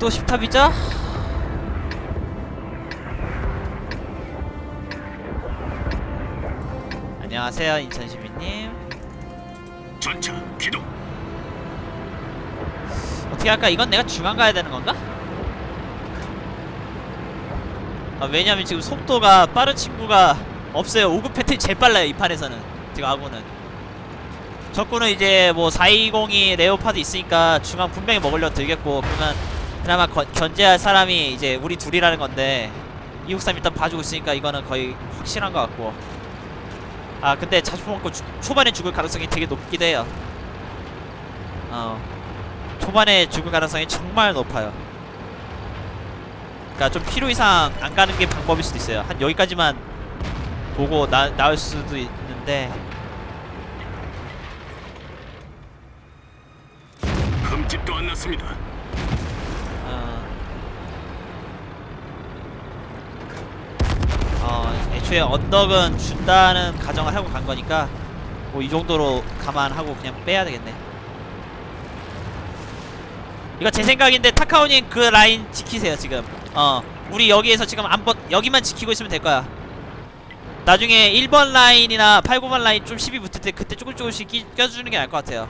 또 10탑이죠? 안녕하세요 인천시민님 전차 기동. 어떻게 할까? 이건 내가 중앙 가야 되는 건가? 아, 왜냐면 지금 속도가 빠른 친구가 없어요 5급 패턴이 제일 빨라요 이 판에서는 지금 아군은 적군은 이제 뭐 420이 레오파드 있으니까 중앙 분명히 먹으려 들겠고 그러면 그나마 거, 견제할 사람이 이제 우리 둘이라는 건데 263 일단 봐주고 있으니까 이거는 거의 확실한 것 같고. 아 근데 자주 먹고 주, 초반에 죽을 가능성이 되게 높기도 해요. 어. 초반에 죽을 가능성이 정말 높아요. 그니까 좀 필요 이상 안 가는 게 방법일 수도 있어요. 한 여기까지만 보고 나, 나올 수도 있는데. 흠집도 안 났습니다. 어, 어, 애초에 언덕은 준다는 가정을 하고 간 거니까 뭐 이 정도로 감안하고 그냥 빼야 되겠네. 이거 제 생각인데 타카오님 그 라인 지키세요 지금. 어, 우리 여기에서 지금 한번 여기만 지키고 있으면 될 거야. 나중에 1번 라인이나 8, 9번 라인 좀 시비 붙을 때 그때 조금 조금씩 끼, 껴주는 게 나을 것 같아요.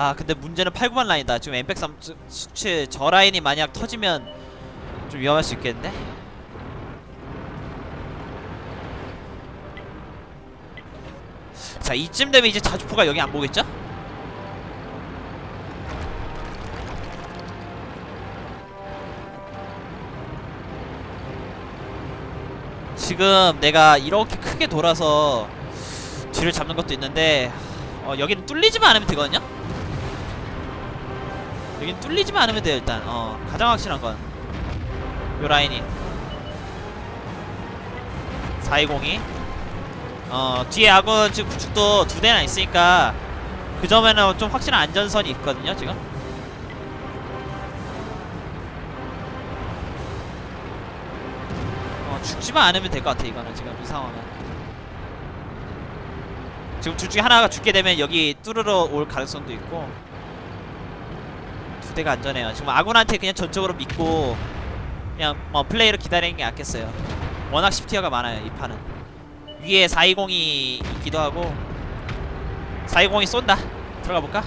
아 근데 문제는 8, 9번 라인이다 지금 엠백삼 수치 저 라인이 만약 터지면 좀 위험할 수 있겠는데? 자 이쯤 되면 이제 자주포가 여기 안 보겠죠? 지금 내가 이렇게 크게 돌아서 뒤를 잡는 것도 있는데 어 여기는 뚫리지만 않으면 되거든요? 여긴 뚫리지만 않으면 돼요 일단. 어 가장 확실한 건. 요 라인이. 420이. 어 뒤에 아군 지금 구축도 두 대나 있으니까 그 점에는 좀 확실한 안전선이 있거든요 지금. 어 죽지만 않으면 될 것 같아 이거는 지금 이 상황은. 지금 둘 중에 하나가 죽게 되면 여기 뚫으러 올 가능성도 있고 두 대가 안전해요. 지금 아군한테 그냥 전적으로 믿고 그냥 뭐 플레이를 기다리는 게 낫겠어요. 워낙 10티어가 많아요 이 판은. 위에 420이 있기도 하고 420이 쏜다. 들어가 볼까?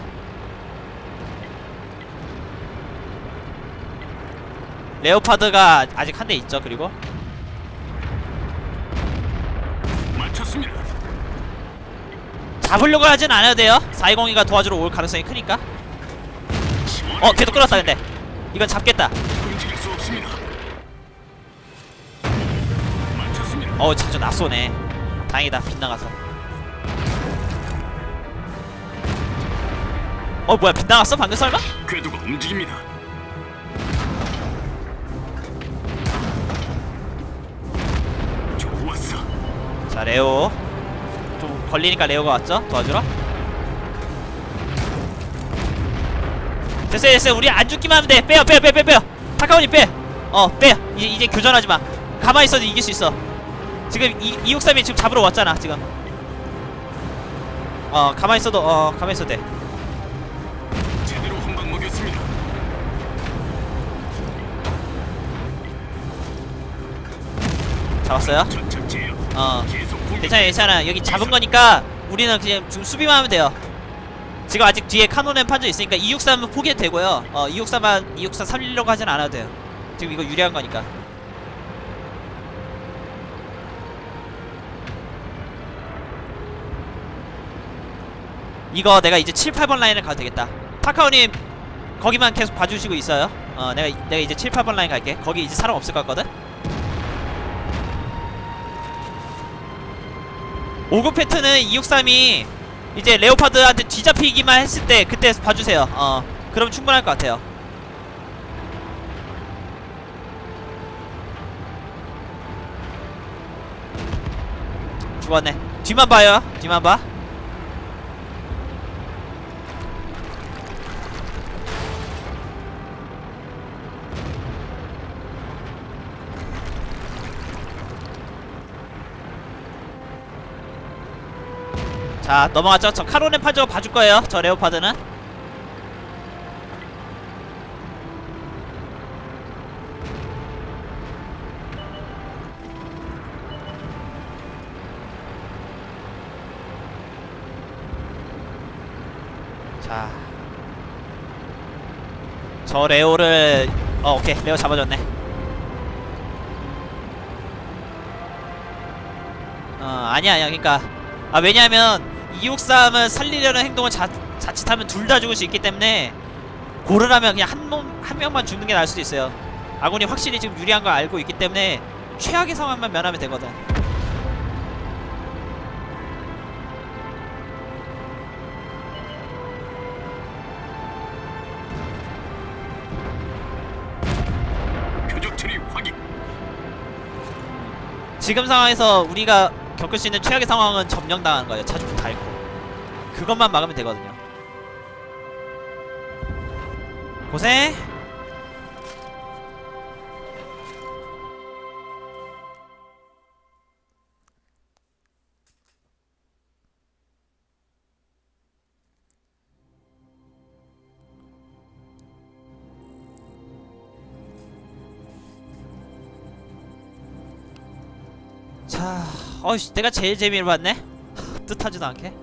레오파드가 아직 한 대 있죠. 그리고 맞췄습니다. 잡으려고 하진 않아도 돼요. 420이가 도와주러 올 가능성이 크니까. 어 계속 끌었다 근데 이건 잡겠다. 어우 자주 낯쏘네 다행이다 빗나가서 어 뭐야 빗나갔어 방금 설마? 궤도가 움직입니다. 좋았어. 자 레오 좀 걸리니까 레오가 왔죠? 도와주러 됐어요 됐어요 우리 안 죽기만 하면 돼. 빼요 빼요 빼요 빼요 빼요. 타카오니 빼어 빼요. 이제, 이제 교전하지 마. 가만히 있어도 이길 수 있어. 지금 이, 263이 지금 잡으러 왔잖아 지금. 어 가만히 있어도 어 가만히 있어도 돼. 잡았어요. 어. 괜찮아 괜찮아 여기 잡은 거니까 우리는 그냥 지금 수비만 하면 돼요 지금 아직 뒤에 카논앤 판저 있으니까 263은 포기해도 되고요. 어 263만 263 살리려고 하진 않아도 돼요. 지금 이거 유리한 거니까. 이거 내가 이제 7, 8번 라인을 가도 되겠다. 타카오님 거기만 계속 봐주시고 있어요. 어 내가 내가 이제 7, 8번 라인 갈게. 거기 이제 사람 없을 것 같거든? 5급 패트는 263이 이제 레오파드한테 뒤잡히기만 했을 때 그때 봐주세요. 어 그럼 충분할 것 같아요. 죽었네. 뒤만 봐요. 뒤만 봐 자 넘어갔죠. 저 카로넨 파저 봐줄 거예요. 저 레오파드는. 자. 저 레오를 어 오케이. 레오 잡아줬네. 어 아니야 아니야. 그니까. 아 왜냐면 263을 살리려는 행동을 자, 자칫하면 둘 다 죽을 수 있기 때문에 고르라면 그냥 한 몸 한 명만 죽는 게 나을 수도 있어요 아군이 확실히 지금 유리한 걸 알고 있기 때문에 최악의 상황만 면하면 되거든. 지금 상황에서 우리가 겪을 수 있는 최악의 상황은 점령당하는 거예요. 차주부 다 잃고. 그것만 막으면 되거든요. 고생! 자, 어이씨, 내가 제일 재미를 봤네? 뜻하지도 않게.